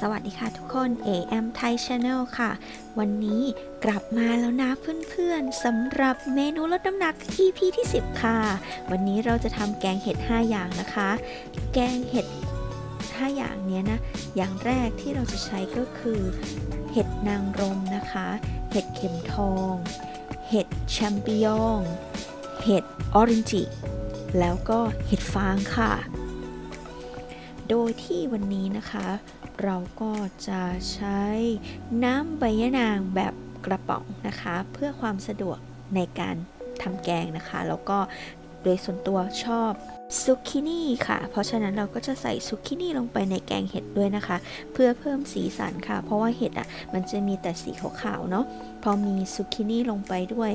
สวัสดีค่ะทุกคน AM Thai Channel ค่ะ วันนี้กลับมาแล้วนะเพื่อนๆสำหรับเมนูลดน้ำหนัก EP ที่ 10 ค่ะ วันนี้เราจะทำแกงเห็ด 5 อย่างนะคะ แกงเห็ด 5 อย่างเนี้ยนะ อย่างแรกที่เราจะใช้ก็คือ เห็ดนางรมนะคะ เห็ดเข็มทอง เห็ดแชมปิญอง เห็ดออรินจิ แล้วก็เห็ดฟางค่ะ โดยที่วันนี้นะคะ เราก็จะใช้น้ำใบยะนางแบบกระป๋องนะคะ เพื่อความสะดวกในการทำแกงนะคะ แล้วก็โดยส่วนตัวชอบซุกินี่ค่ะ เพราะฉะนั้นเราก็จะใส่ซุกินี่ลงไปในแกงเห็ดด้วยนะคะ เพื่อเพิ่มสีสันค่ะ เพราะว่าเห็ดอะมันจะมีแต่สีขาวๆเนาะ พอมีซุกินี่ลงไปด้วย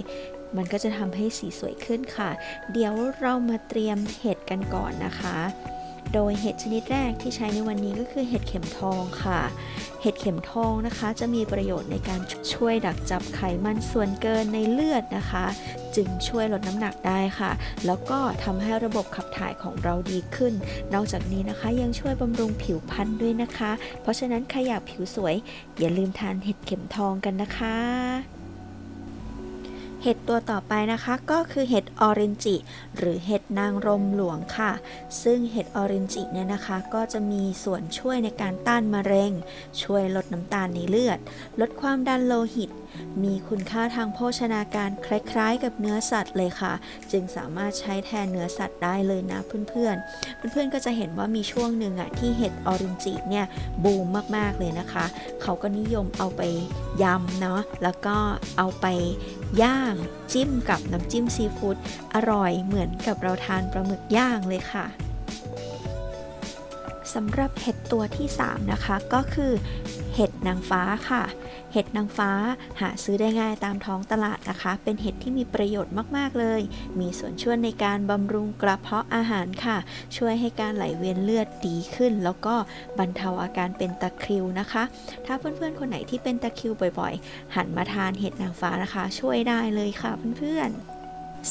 มันก็จะทำให้สีสวยขึ้นค่ะ เดี๋ยวเรามาเตรียมเห็ดกันก่อนนะคะ โดยเห็ดชนิดแรกที่ใช้ในวันนี้ก็คือเห็ดเข็มทองค่ะ เห็ดเข็มทองนะคะ จะมีประโยชน์ในการช่วยดักจับไขมันส่วนเกินในเลือดนะคะ จึงช่วยลดน้ำหนักได้ค่ะ แล้วก็ทำให้ระบบขับถ่ายของเราดีขึ้น นอกจากนี้นะคะยังช่วยบำรุงผิวพรรณด้วยนะคะ เพราะฉะนั้นใครอยากผิวสวย อย่าลืมทานเห็ดเข็มทองกันนะคะ เห็ดตัวต่อไปนะคะก็คือเห็ดออเรนจิหรือเห็ดนางรมหลวงค่ะ ซึ่งเห็ดออเรนจิเนี่ยนะคะ ก็จะมีส่วนช่วยในการต้านมะเร็ง ช่วยลดน้ำตาลในเลือด ลดความดันโลหิต มีคุณค่าทางโภชนาการคล้ายๆ กับเนื้อสัตว์เลยค่ะ จึงสามารถใช้แทนเนื้อสัตว์ได้เลยนะเพื่อนๆ เพื่อนๆก็จะเห็นว่ามีช่วงหนึ่งอะที่เห็ดออเรนจิเนี่ยบูมมากๆเลยนะคะ เขาก็นิยมเอาไปยำเนาะแล้วก็เอาไป ย่าง จิ้มกับน้ำจิ้มซีฟู้ดอร่อยเหมือนกับเราทานปลาหมึกย่างเลยค่ะ สำหรับเห็ดตัวที่ 3 นะคะ ก็คือเห็ดนางฟ้าค่ะ เห็ดนางฟ้าหาซื้อได้ง่ายตามท้องตลาดนะคะ เป็นเห็ดที่มีประโยชน์มากๆเลย มีส่วนช่วยในการบำรุงกระเพาะอาหารค่ะ ช่วยให้การไหลเวียนเลือดดีขึ้น แล้วก็บรรเทาอาการเป็นตะคริวนะคะ ถ้าเพื่อนๆ คนไหนที่เป็นตะคริวบ่อยๆ หันมาทานเห็ดนางฟ้านะคะ ช่วยได้เลยค่ะเพื่อนๆ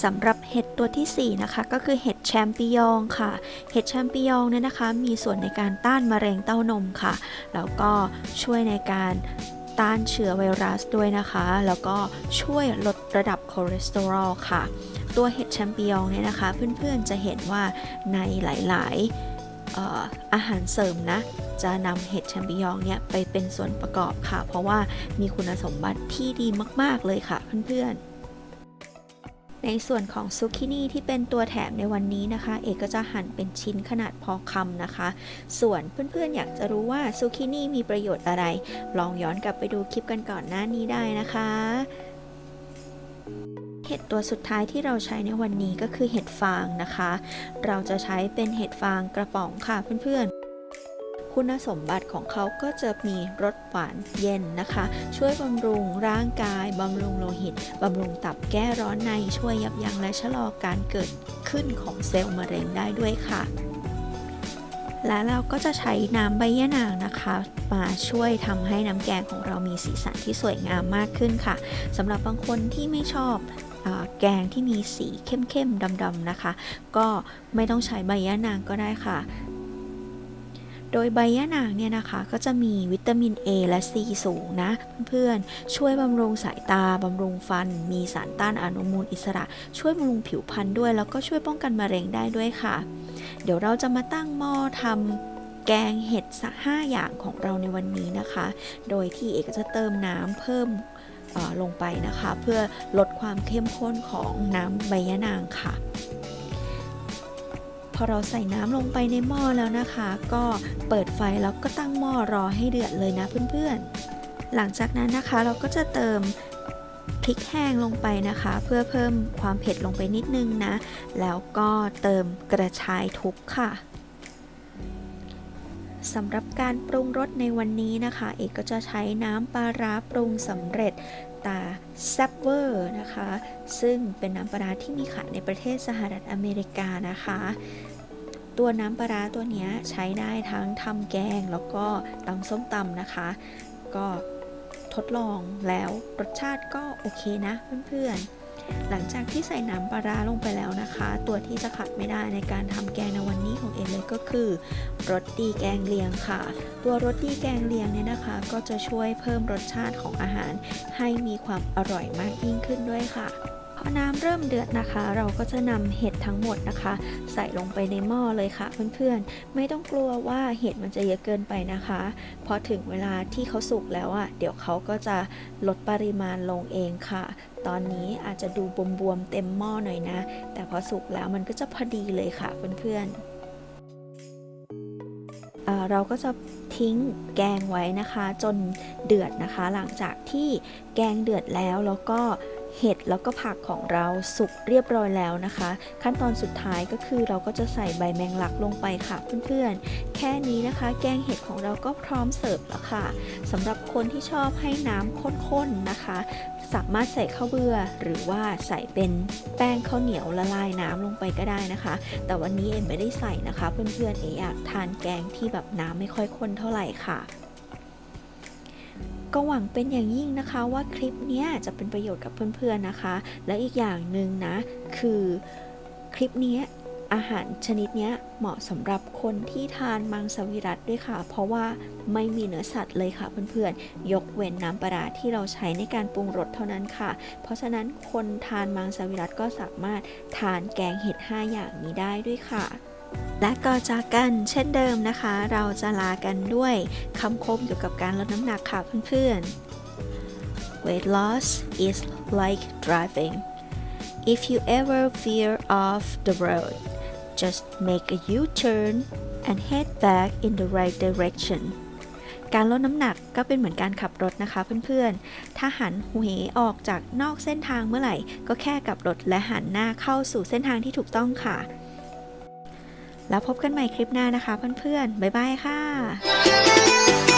สำหรับเห็ดตัวทีสี่ 4 นะคะ ก็คือเห็ดแชมปิญองค่ะ เห็ดแชมปิญองเนี่ยนะคะ มีส่วนในการต้านมะเร็งเต้านมค่ะ แล้วก็ช่วยในการต้านเชื้อไวรัสด้วยนะคะ แล้วก็ช่วยลดระดับคอเลสเตอรอลค่ะ ตัวเห็ดแชมปิญองเนี่ยนะคะ เพื่อนๆจะเห็นว่าในหลายๆอาหารเสริมนะ จะนำเห็ดแชมปิญองเนี่ยไปเป็นส่วนประกอบค่ะ เพราะว่ามีคุณสมบัติที่ดีมากๆเลยค่ะเพื่อนๆ ในส่วนของซุกินี่ที่เป็นตัวแถมในวันนี้นะคะ เอกก็จะหั่นเป็นชิ้นขนาดพอคำนะคะ ส่วนเพื่อนๆอยากจะรู้ว่าซุกินี่มีประโยชน์อะไร ลองย้อนกลับไปดูคลิปกันก่อนหน้านี้ได้นะคะเห็ดตัวสุดท้ายที่เราใช้ในวันนี้ก็คือเห็ดฟางนะคะ เราจะใช้เป็นเห็ดฟางกระป๋องค่ะเพื่อนๆ คุณสมบัติของเขาก็จะมีรสหวานเย็นนะคะ ช่วยบำรุงร่างกายบำรุงโลหิตบำรุงตับแก้ร้อนในช่วยยับยั้งและชะลอการเกิดขึ้นของเซลล์มะเร็งได้ด้วยค่ะและเราก็จะใช้น้ำใบยะนางนะคะ มาช่วยทำให้น้ำแกงของเรามีสีสันที่สวยงามมากขึ้นค่ะสำหรับบางคนที่ไม่ชอบอแกงที่มีสีเข้มๆดำๆนะคะ ก็ไม่ต้องใช้ใบยะนางก็ได้ค่ะ โดยใบยะนางเนี่ยนะคะก็จะมีวิตามิน A และ C สูงนะ เพื่อนๆ ช่วยบำรุงสายตา บำรุงฟัน มีสารต้านอนุมูลอิสระ ช่วยบำรุงผิวพรรณด้วย แล้วก็ช่วยป้องกันมะเร็งได้ด้วยค่ะ เดี๋ยวเราจะมาตั้งหม้อทำแกงเห็ดสักห้าอย่างของเราในวันนี้นะคะ โดยที่เอกจะเติมน้ำเพิ่มลงไปนะคะ เพื่อลดความเข้มข้นของน้ำใบยะนางค่ะ อเราใส่น้ำลงไปในหม้อแล้วนะคะ ก็เปิดไฟแล้วก็ตั้งหม้อรอให้เดือดเลยนะเพื่อนๆ หลังจากนั้นนะคะเราก็จะเติมพริกแห้งลงไปนะคะ เพื่อเพิ่มความเผ็ดลงไปนิดนึงนะ แล้วก็เติมกระชายทุบค่ะสำหรับการปรุงรสในวันนี้นะคะ เอกก็จะใช้น้ำปลาร้าปรุงสำเร็จ ตาแซบเวอร์นะคะ ซึ่งเป็นน้ำปลาที่มีขายในประเทศสหรัฐอเมริกานะคะ ตัวน้ำปลาตัวนี้ใช้ได้ทั้งทำแกงแล้วก็ตำส้มตำนะคะ ก็ทดลองแล้วรสชาติก็โอเคนะเพื่อนๆ หลังจากที่ใส่น้ำปลาร้าลงไปแล้วนะคะ ตัวที่จะขาดไม่ได้ในการทำแกงในวันนี้ของเอ็นเลยก็คือรสดีแกงเลียงค่ะ ตัวรสดีแกงเลียงเนี่ยนะคะ ก็จะช่วยเพิ่มรสชาติของอาหาร ให้มีความอร่อยมากยิ่งขึ้นด้วยค่ะ อน้ำเริ่มเดือดนะคะ เราก็จะนำเห็ดทั้งหมดนะคะ ใส่ลงไปในหม้อเลยค่ะเพื่อนๆ ไม่ต้องกลัวว่าเห็ดมันจะเยอะเกินไปนะคะ พอถึงเวลาที่เขาสุกแล้วอะ เดี๋ยวเขาก็จะลดปริมาณลงเองค่ะ ตอนนี้อาจจะดูบวมๆเต็มหม้อหน่อยนะ แต่พอสุกแล้วมันก็จะพอดีเลยค่ะเพื่อนๆเเราก็จะทิ้งแกงไว้นะคะ จนเดือดนะคะ หลังจากที่แกงเดือดแล้วแล้วก็ เห็ดแล้วก็ผักของเราสุกเรียบร้อยแล้วนะคะ ขั้นตอนสุดท้ายก็คือเราก็จะใส่ใบแมงลักลงไปค่ะเพื่อนๆ แค่นี้นะคะ แกงเห็ดของเราก็พร้อมเสิร์ฟแล้วค่ะสำหรับคนที่ชอบให้น้ำข้นๆนะคะ สามารถใส่ข้าวเบื่อหรือว่าใส่เป็นแป้งข้าวเหนียวละลายน้ำลงไปก็ได้นะคะ แต่วันนี้เอ็มไม่ได้ใส่นะคะ เพื่อนๆเออยากทานแกงที่แบบน้ำไม่ค่อยข้นเท่าไหร่ค่ะ ก็หวังเป็นอย่างยิ่งนะคะว่าคลิปนี้จะเป็นประโยชน์กับเพื่อนๆนะคะ และอีกอย่างหนึ่งนะ คือคลิปนี้อาหารชนิดนี้เหมาะสำหรับคนที่ทานมังสวิรัตด้วยค่ะ เพราะว่าไม่มีเนื้อสัตว์เลยค่ะเพื่อนๆ ยกเว้นน้ำปลาร้าที่เราใช้ในการปรุงรสเท่านั้นค่ะ เพราะฉะนั้นคนทานมังสวิรัตก็สามารถทานแกงเห็ด 5 อย่างนี้ได้ด้วยค่ะ และก็จากกันเช่นเดิมนะคะ เราจะลากันด้วยคำคมเกี่ยวกับการลดน้ำหนักค่ะเพื่อน ๆ Weight loss is like driving if you ever veer off the road just make a U-turn and head back in the right direction การลดน้ำหนักก็เป็นเหมือนการขับรถนะคะเพื่อนๆ ถ้าหันเหออกจากนอกเส้นทางเมื่อไหร่ ก็แค่กลับรถและหันหน้าเข้าสู่เส้นทางที่ถูกต้องค่ะ แล้วพบกันใหม่คลิปหน้านะคะเพื่อนๆ บ๊ายบายค่ะ